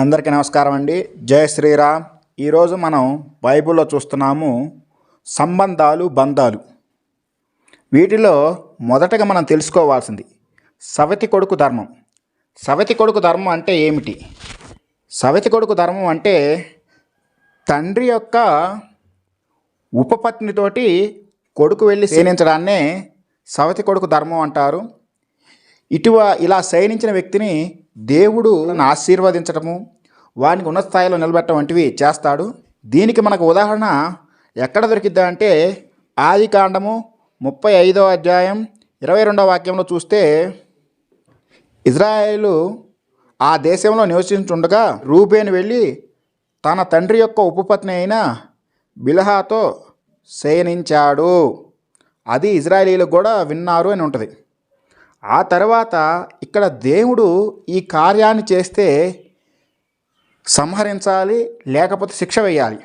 అందరికీ నమస్కారం అండి. జై శ్రీరామ్. ఈరోజు మనం బైబిల్లో చూస్తున్నాము సంబంధాలు బంధాలు. వీటిలో మొదటగా మనం తెలుసుకోవాల్సింది సవతి కొడుకు ధర్మం. సవతి కొడుకు ధర్మం అంటే ఏమిటి? సవతి కొడుకు ధర్మం అంటే తండ్రి యొక్క ఉపపత్నితోటి కొడుకు వెళ్ళి సేనించడాన్నే సవతి కొడుకు ధర్మం అంటారు. ఇటువ ఇలా శయనించిన వ్యక్తిని దేవుడు ఆశీర్వదించడము వానికి ఉన్నత స్థాయిలో నిలబెట్టడం వంటివి చేస్తాడు. దీనికి మనకు ఉదాహరణ ఎక్కడ దొరికిద్దా అంటే ఆది కాండము ముప్పై ఐదో అధ్యాయం ఇరవై రెండో వాక్యంలో చూస్తే ఇజ్రాయేలు ఆ దేశంలో నివసించుండగా రూబేన్ వెళ్ళి తన తండ్రి యొక్క ఉపపత్ని అయిన బిలహాతో శయనించాడు. అది ఇజ్రాయేలీలకు కూడా విన్నారు అని ఉంటుంది. ఆ తర్వాత ఇక్కడ దేవుడు ఈ కార్యాన్ని చేస్తే సంహరించాలి లేకపోతే శిక్ష వేయాలి.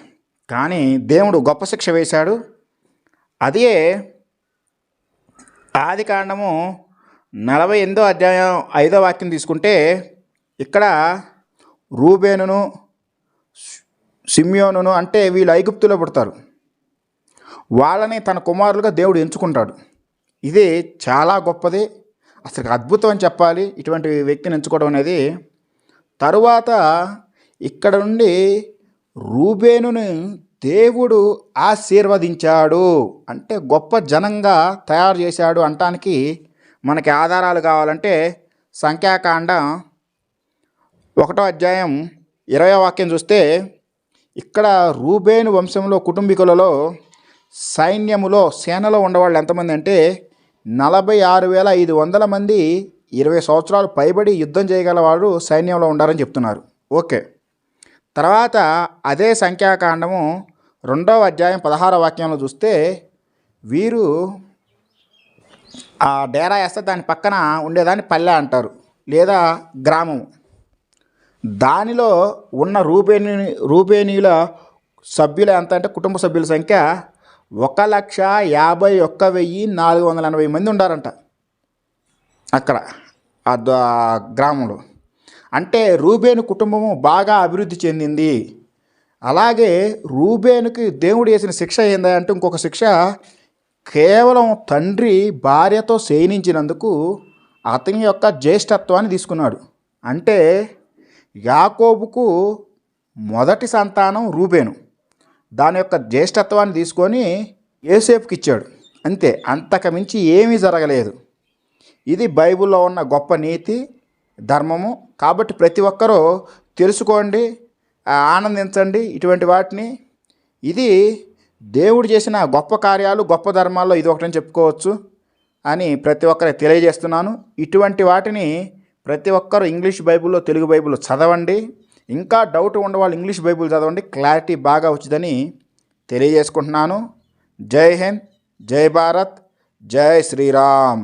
కానీ దేవుడు గొప్ప శిక్ష వేశాడు. అదే ఆది కాండము నలభై ఎనిమిదో అధ్యాయం ఐదో వాక్యం తీసుకుంటే ఇక్కడ రూబేనును సిమ్యోనును అంటే వీళ్ళు ఐగుప్తులో పుడతారు. వాళ్ళని తన కుమారులుగా దేవుడు ఎంచుకుంటాడు. ఇది చాలా గొప్పది. అసలు అద్భుతం అని చెప్పాలి. ఇటువంటి వ్యక్తిని ఎంచుకోవడం అనేది తరువాత ఇక్కడ నుండి రూబేనుని దేవుడు ఆశీర్వదించాడు. అంటే గొప్ప జనంగా తయారు చేశాడు అంటానికి మనకి ఆధారాలు కావాలంటే సంఖ్యాకాండం ఒకటో అధ్యాయం ఇరవై వాక్యం చూస్తే ఇక్కడ రూబేను వంశంలో కుటుంబీకులలో సైన్యములో సేనలో ఉండేవాళ్ళు ఎంతమంది అంటే నలభై ఆరు వేల ఐదు వందల మంది ఇరవై సంవత్సరాలు పైబడి యుద్ధం చేయగల వారు సైన్యంలో ఉండారని చెప్తున్నారు. ఓకే. తర్వాత అదే సంఖ్యాకాండము రెండవ అధ్యాయం పదహార వాక్యంలో చూస్తే వీరు ఆ డేరా వేస్తే దాని పక్కన ఉండేదాన్ని పల్లె అంటారు లేదా గ్రామం దానిలో ఉన్న రూపేణి రూపేణీల సభ్యులు ఎంత అంటే కుటుంబ సభ్యుల సంఖ్య ఒక లక్ష యాభై ఒక్క వెయ్యి నాలుగు వందల ఎనభై మంది ఉండారంట అక్కడ ఆ ఆ గ్రామంలో. అంటే రూబేను కుటుంబము బాగా అభివృద్ధి చెందింది. అలాగే రూబేనుకి దేవుడు వేసిన శిక్ష ఏందా అంటే ఇంకొక శిక్ష కేవలం తండ్రి భార్యతో శయనించినందుకు అతని యొక్క జ్యేష్ఠత్వాన్ని తీసుకున్నాడు. అంటే యాకోబుకు మొదటి సంతానం రూబేను. దాని యొక్క జ్యేష్ఠత్వాన్ని తీసుకొని ఏసేపుకి ఇచ్చాడు. అంతే అంతకు మించి ఏమీ జరగలేదు. ఇది బైబిల్లో ఉన్న గొప్ప నీతి ధర్మము. కాబట్టి ప్రతి ఒక్కరూ తెలుసుకోండి ఆనందించండి ఇటువంటి వాటిని. ఇది దేవుడు చేసిన గొప్ప కార్యాలు గొప్ప ధర్మాల్లో ఇది ఒకటని చెప్పుకోవచ్చు అని ప్రతి ఒక్కరికి తెలియజేస్తున్నాను. ఇటువంటి వాటిని ప్రతి ఒక్కరు ఇంగ్లీష్ బైబిల్లో తెలుగు బైబిల్లో చదవండి. ఇంకా డౌట్ ఉండవాళ్ళు ఇంగ్లీష్ బైబిల్ చదవండి క్లారిటీ బాగా వచ్చిందని తెలియజేసుకుంటున్నాను. జై హింద్ జై భారత్ జై శ్రీరామ్.